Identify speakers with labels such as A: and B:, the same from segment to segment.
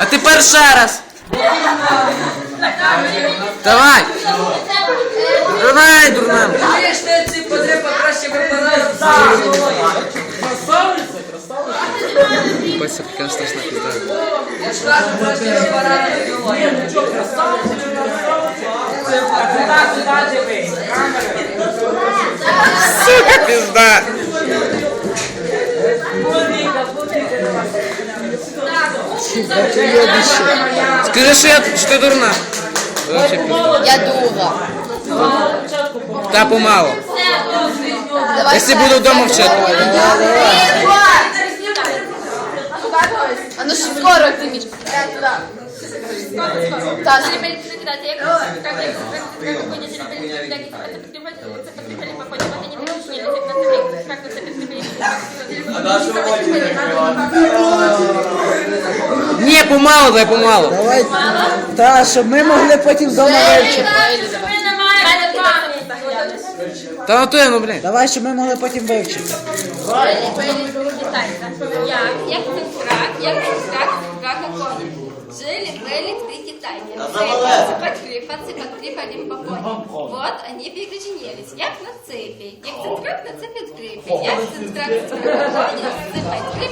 A: А тепер ще раз. Давай. Давай, дурна.
B: Ти ці потреби краще
A: така страшна пізда.
B: Я ж кажу, краще вибирати.
A: Сука, пізда. Скажи, що я що ти дурна. Вообще.
C: Я дура.
A: Та помало.
C: Давай
A: Якщо буду вдома вчити.
C: А ну що скоро ти між. Так,
D: Стрибай, прикидайте, як- як- як- як коні, стрибай, стрибай, як це підтримати, це підтримати по коні, вони не можуть, ні, як на тобі, як це підтримати.
A: Ні, помало, дай помало.
E: Давай. Та, щоб ми могли потім вдома вивчити.
A: Та то я, ну блін.
E: Давай, щоб ми могли потім вивчити.
D: Як, як цей крак, як цей крак, крака коні. Жили, были три китайки. Цепаться, подклипаться, подклипали по коні. Вот они переженелись. Як на цепи. Як центрак на цепи скрипи. Як центрак цепи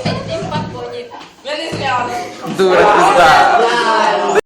D: по
A: Дура пізда.